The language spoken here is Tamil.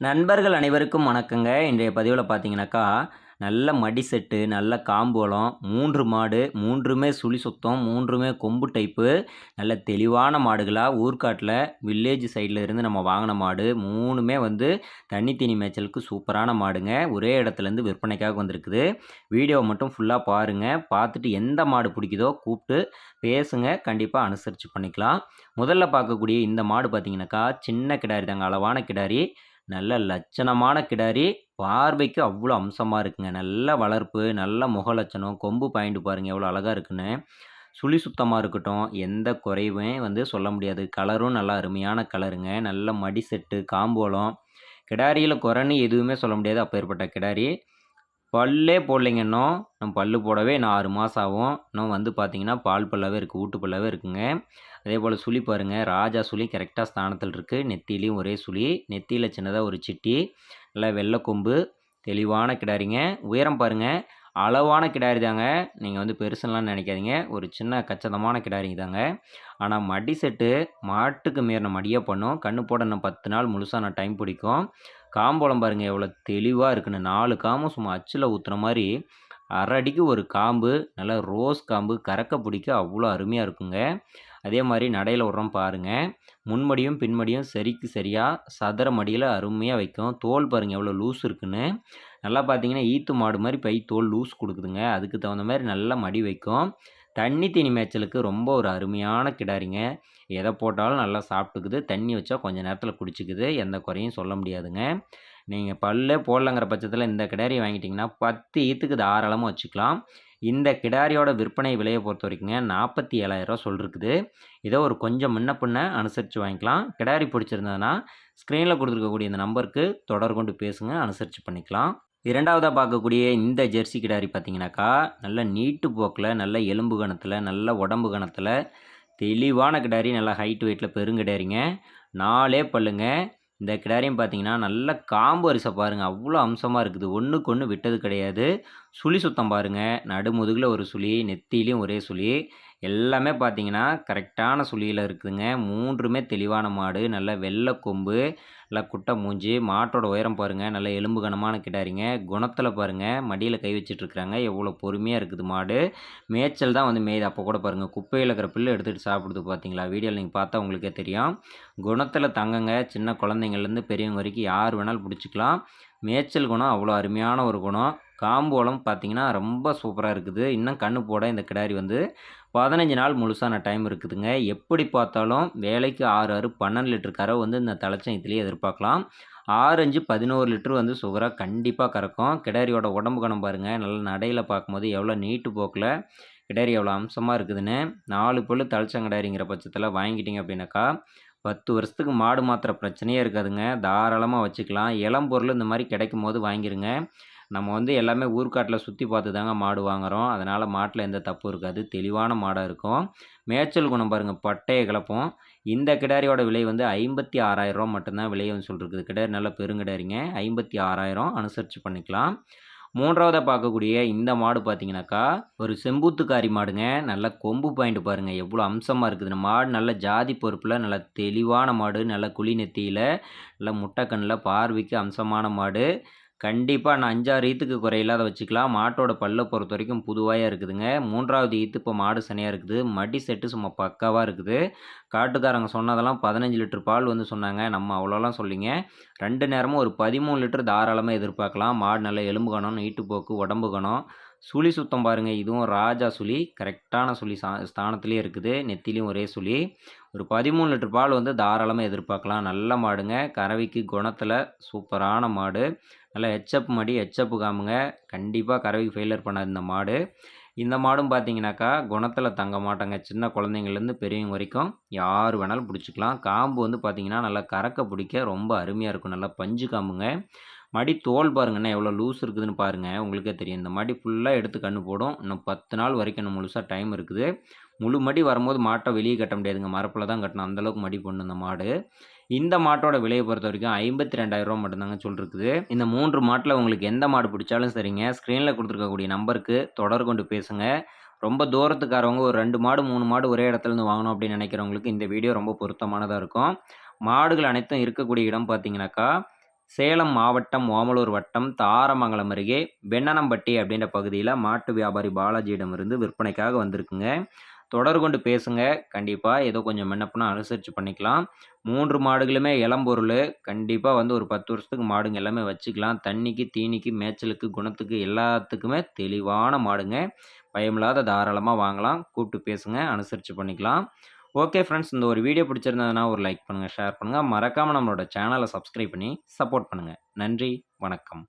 நண்பர்கள் அனைவருக்கும் வணக்கங்க. இன்றைய பதிவில் பார்த்தீங்கன்னாக்கா நல்ல மடி செட்டு நல்ல காம்போலம் மூன்று மாடு மூன்றுமே சுழி சுத்தம் மூன்றுமே கொம்பு டைப்பு நல்ல தெளிவான மாடுகளாக ஊர்க்காட்டில் வில்லேஜ் சைடில் இருந்து நம்ம வாங்கின மாடு மூணுமே வந்து தண்ணி தீனி மேய்ச்சலுக்கு சூப்பரான மாடுங்க. ஒரே இடத்துலேருந்து விற்பனைக்காக வந்திருக்குது. வீடியோ மட்டும் ஃபுல்லாக பாருங்கள் பார்த்துட்டு எந்த மாடு பிடிக்குதோ கூப்பிட்டு பேசுங்க. கண்டிப்பாக அனுசரித்து பண்ணிக்கலாம். முதல்ல பார்க்கக்கூடிய இந்த மாடு பார்த்திங்கனாக்கா சின்ன கிடாரி தாங்க அளவான கிடாரி. நல்ல லட்சணமான கிடாரி. பார்வைக்கு அவ்வளோ அம்சமாக இருக்குங்க. நல்ல வளர்ப்பு நல்ல முக லட்சணம் கொம்பு பாயிண்ட் பாருங்கள் எவ்வளோ அழகாக இருக்குன்னு. சுழி சுத்தமாக இருக்கட்டும் எந்த குறைவுமே வந்து சொல்ல முடியாது. கலரும் நல்லா அருமையான கலருங்க. நல்ல மடி செட்டு காம்போலம் கிடாரியில் குறைன்னு எதுவுமே சொல்ல முடியாது. அப்பேற்பட்ட கிடாரி. பல்லே போடலைங்க இன்னும். நம்ம பல்லு போடவே இன்னும் ஆறு மாதம் ஆகும். இன்னும் வந்து பார்த்தீங்கன்னா பால் பல்லாவே இருக்குது ஊட்டு பல்லாவே இருக்குங்க. அதே போல் சுழி பாருங்கள் ராஜா சுழி கரெக்டாக ஸ்தானத்தில் இருக்குது நெத்திலையும் ஒரே சுழி நெத்தியில் சின்னதாக ஒரு சிட்டி. நல்லா வெள்ளை கொம்பு. தெளிவான கிடாரிங்க. உயரம் பாருங்கள் அளவான கிடாரி தாங்க. நீங்கள் வந்து பெருசுலாம் நினைக்காதீங்க. ஒரு சின்ன கச்சிதமான கிடாரிங்க தாங்க ஆனால் மடி செட்டு மாட்டுக்கு மீறின மடியாக பண்ணும். கண்ணு போட இன்னும் பத்து நாள் முழுசாக நான் டைம் பிடிக்கும். காம்போலம் பாருங்கள் எவ்வளோ தெளிவாக இருக்குன்னு. நாலு காம்பும் சும்மா அச்சில் ஊற்றுற மாதிரி அரை அடிக்கு ஒரு காம்பு நல்லா ரோஸ் காம்பு கறக்க பிடிக்க அவ்வளோ அருமையாக இருக்குங்க. அதே மாதிரி நடையில் விட்றோம் பாருங்கள் முன்மடியும் பின்மடியும் சரிக்கு சரியாக சதுர மடியில் அருமையாக வைக்கும். தோல் பாருங்கள் எவ்வளோ லூஸ் இருக்குன்னு. நல்லா பார்த்தீங்கன்னா ஈத்து மாடு மாதிரி பை தோல் லூஸ் கொடுக்குதுங்க. அதுக்கு தகுந்த மாதிரி நல்லா மடி வைக்கும். தண்ணி தீனி மேய்ச்சலுக்கு ரொம்ப ஒரு அருமையான கிடாரிங்க. எதை போட்டாலும் நல்லா சாப்பிட்டுக்குது. தண்ணி வச்சா கொஞ்சம் நேரத்தில் குடிச்சிக்குது. எந்த குறையும் சொல்ல முடியாதுங்க. நீங்கள் பல்லே போடலங்கிற பட்சத்தில் இந்த கிடாரி வாங்கிட்டிங்கன்னா பத்து ஈத்துக்கு தாராளமாக வச்சுக்கலாம். இந்த கிடாரியோட விற்பனை விலையை பொறுத்த வரைக்குங்க நாற்பத்தி ஏழாயிரரூவா சொல்லிருக்குது. இதோ ஒரு கொஞ்சம் முன்ன பின்ன அனுசரித்து வாங்கிக்கலாம். கிடாரி பிடிச்சிருந்ததுன்னா ஸ்க்ரீனில் கொடுத்துருக்கக்கூடிய இந்த நம்பருக்கு தொடர் கொண்டு பேசுங்க. அனுசரித்து பண்ணிக்கலாம். இரண்டாவதாக பார்க்கக்கூடிய இந்த ஜெர்சி கிடாரி பார்த்தீங்கன்னாக்கா நல்ல நீட்டு போக்கில் நல்ல எலும்பு கணத்தில் நல்ல உடம்பு கணத்தில் தெளிவான கிடாரி நல்லா ஹைட் வெயிட்டில் பெருங்கிடாரிங்க நாலே பல்லுங்க. இந்த கிடாரியும் பார்த்தீங்கன்னா நல்ல காம்பு வரிசை பாருங்கள் அவ்வளோ அம்சமாக இருக்குது. ஒன்றுக்கு ஒன்று விட்டது கிடையாது. சுழி சுத்தம் பாருங்கள் நடுமுதுகில் ஒரு சுழி நெத்திலையும் ஒரே சுழி. எல்லாமே பார்த்தீங்கன்னா கரெக்டான சுழியில் இருக்குதுங்க. மூன்றுமே தெளிவான மாடு நல்ல வெள்ளை கொம்பு நல்லா குட்டை மூஞ்சி மாட்டோட உயரம் பாருங்கள் நல்ல எலும்பு கனமான கிடாரிங்க. குணத்தில் பாருங்கள் மடியில் கை வச்சிட்ருக்குறாங்க எவ்வளோ பொறுமையாக இருக்குது மாடு. மேய்ச்சல் தான் வந்து மேய்து. அப்போ கூட பாருங்கள் குப்பையில் இருக்கிற பில்லு எடுத்துகிட்டு சாப்பிடுது பார்த்தீங்களா? வீடியோவில் நீங்கள் பார்த்தா உங்களுக்கே தெரியும். குணத்தில் தங்கங்க சின்ன குழந்தைங்கள்லேருந்து பெரியவங்க வரைக்கும் யார் வேணாலும் பிடிச்சிக்கலாம். மேய்ச்சல் குணம் அவ்வளோ அருமையான ஒரு குணம். காம்போலம் பார்த்தீங்கன்னா ரொம்ப சூப்பராக இருக்குது. இன்னும் கண்ணு போட இந்த கிடாரி வந்து பதினஞ்சு நாள் முழுசான டைம் இருக்குதுங்க. எப்படி பார்த்தாலும் வேலைக்கு ஆறு ஆறு பன்னெண்டு லிட்டர் கரை வந்து இந்த தலைச்சயத்துலேயே எதிர்பார்க்கலாம். ஆரஞ்சு பதினோரு லிட்டர் வந்து சுகராக கண்டிப்பாக கறக்கும். கிடாரியோட உடம்பு கணம் பாருங்கள் நல்ல நடையில் பார்க்கும்போது எவ்வளோ நீட்டு போக்கில். கிடாரி எவ்வளோ அம்சமாக இருக்குதுன்னு. நாலு பொருள் தலைச்சங்கிடாரிங்கிற பட்சத்தில் வாங்கிட்டீங்க அப்படின்னாக்கா பத்து வருஷத்துக்கு மாடு மாத்திர பிரச்சனையே இருக்காதுங்க. தாராளமாக வச்சுக்கலாம். இளம் பொருள் இந்த மாதிரி கிடைக்கும் போது வாங்கிருங்க. நம்ம வந்து எல்லாமே ஊர்க்காட்டில் சுற்றி பார்த்து தாங்க மாடு வாங்குகிறோம் அதனால் மாட்டில் எந்த தப்பும் இருக்காது. தெளிவான மாடாக இருக்கும். மேய்ச்சல் குணம் பாருங்கள் பட்டையை கிளப்போம். இந்த கிடாரியோட விலை வந்து ஐம்பத்தி ஆறாயிரரூவா மட்டும்தான் விலையை சொல்லிருக்குது. கிடாரி நல்ல பெருங்கிடாரிங்க. ஐம்பத்தி ஆறாயிரம் அனுசரித்து பண்ணிக்கலாம். மூன்றாவதாக பார்க்கக்கூடிய இந்த மாடு பார்த்தீங்கன்னாக்கா ஒரு செம்பூத்துக்காரி மாடுங்க. நல்ல கொம்பு பாயிண்ட் பாருங்கள் எவ்வளோ அம்சமாக இருக்குது. இந்த மாடு நல்ல ஜாதி பொறுப்பில் நல்ல தெளிவான மாடு நல்ல குழி நெத்தியில் நல்ல முட்டைக்கண்ணில் பார்வைக்கு அம்சமான மாடு. கண்டிப்பாக நான் அஞ்சாறு ஈத்துக்கு குறையில்லாத வச்சுக்கலாம். மாட்டோட பல்லை பொறுத்த வரைக்கும் புதுவாயாக இருக்குதுங்க. மூன்றாவது ஈத்து இப்போ மாடு சனியாக இருக்குது. மடி செட்டு சும்மா பக்காவாக இருக்குது. காட்டுக்காரங்க சொன்னதெல்லாம் பதினஞ்சு லிட்டர் பால் வந்து சொன்னாங்க. நம்ம அவ்வளோலாம் சொல்லிங்க. ரெண்டு நேரமும் ஒரு பதிமூணு லிட்டர் தாராளமாக எதிர்பார்க்கலாம். மாடு நல்ல எலும்பு கணம் நீட்டு போக்கு உடம்பு கணம். சுழி சுத்தம் பாருங்கள் இதுவும் ராஜா சுழி. கரெக்டான சுழி சா ஸ்தானத்துலேயே இருக்குது. நெத்திலையும் ஒரே சுழி. ஒரு பதிமூணு லிட்டர் பால் வந்து தாராளமாக எதிர்பார்க்கலாம். நல்ல மாடுங்க. கறவைக்கு குணத்தில் சூப்பரான மாடு. நல்லா ஹெச்அப் மடி ஹெச்எப் காமுங்க. கண்டிப்பாக கறவைக்கு ஃபெயிலியர் பண்ணாது இந்த மாடு. இந்த மாடும் பார்த்தீங்கன்னாக்கா குணத்தில் தங்க மாட்டாங்க. சின்ன குழந்தைங்கள்லேருந்து பெரியவங்க வரைக்கும் யார் வேணாலும் பிடிச்சிக்கலாம். காம்பு வந்து பார்த்திங்கன்னா நல்லா கறக்க பிடிக்க ரொம்ப அருமையாக இருக்கும். நல்லா பஞ்சு காம்புங்க. மடி தோல் பாருங்கண்ணா எவ்வளோ லூஸ் இருக்குதுன்னு பாருங்கள் உங்களுக்கே தெரியும். இந்த மடி ஃபுல்லாக எடுத்து கண்ணு போடும். இன்னும் பத்து நாள் வரைக்கும் இன்னும் முழுசாக டைம் இருக்குது. முழு மடி வரும்போது மாட்டை வெளியே கட்ட முடியாதுங்க. மரப்பில் தான் கட்டணும் அந்தளவுக்கு மடி பொண்ணு இந்த மாடு. இந்த மாட்டோட விலையை பொறுத்த வரைக்கும் ஐம்பத்தி ரெண்டாயிரரூவா மட்டும்தாங்க சொல்லிருக்குது. இந்த மூன்று மாட்டில் உங்களுக்கு எந்த மாடு பிடிச்சாலும் சரிங்க. ஸ்க்ரீனில் கொடுத்துருக்கக்கூடிய நம்பருக்கு தொடர் கொண்டு பேசுங்க. ரொம்ப தூரத்துக்காரவங்க ஒரு ரெண்டு மாடு மூணு மாடு ஒரே இடத்துலேருந்து வாங்கணும் அப்படின்னு நினைக்கிறவங்களுக்கு இந்த வீடியோ ரொம்ப பொருத்தமானதாக இருக்கும். மாடுகள் அனைத்தும் இருக்கக்கூடிய இடம் பார்த்தீங்கன்னாக்கா சேலம் மாவட்டம் ஓமலூர் வட்டம் தாரமங்கலம் அருகே வெண்ணனம்பட்டி அப்படின்ற பகுதியில் மாட்டு வியாபாரி பாலாஜியிடமிருந்து விற்பனைக்காக வந்திருக்குங்க. தொடர் கொண்டு பேசுங்க. கண்டிப்பாக ஏதோ கொஞ்சம் முன்னப்பினா அனுசரித்து பண்ணிக்கலாம். மூன்று மாடுகளுமே இளம்பொருள் கண்டிப்பாக வந்து ஒரு பத்து வருஷத்துக்கு மாடுங்க எல்லாமே வச்சுக்கலாம். தண்ணிக்கு தீனிக்கு மேய்ச்சலுக்கு குணத்துக்கு எல்லாத்துக்குமே தெளிவான மாடுங்க. பயமில்லாத தாராளமாக வாங்கலாம். கூப்பிட்டு பேசுங்க அனுசரித்து பண்ணிக்கலாம். ஓகே ஃப்ரெண்ட்ஸ் இந்த ஒரு வீடியோ பிடிச்சிருந்ததுன்னா ஒரு லைக் பண்ணுங்கள் ஷேர் பண்ணுங்கள் மறக்காமல் நம்மளோட சேனலை சப்ஸ்கிரைப் பண்ணி சப்போர்ட் பண்ணுங்கள் நன்றி வணக்கம்.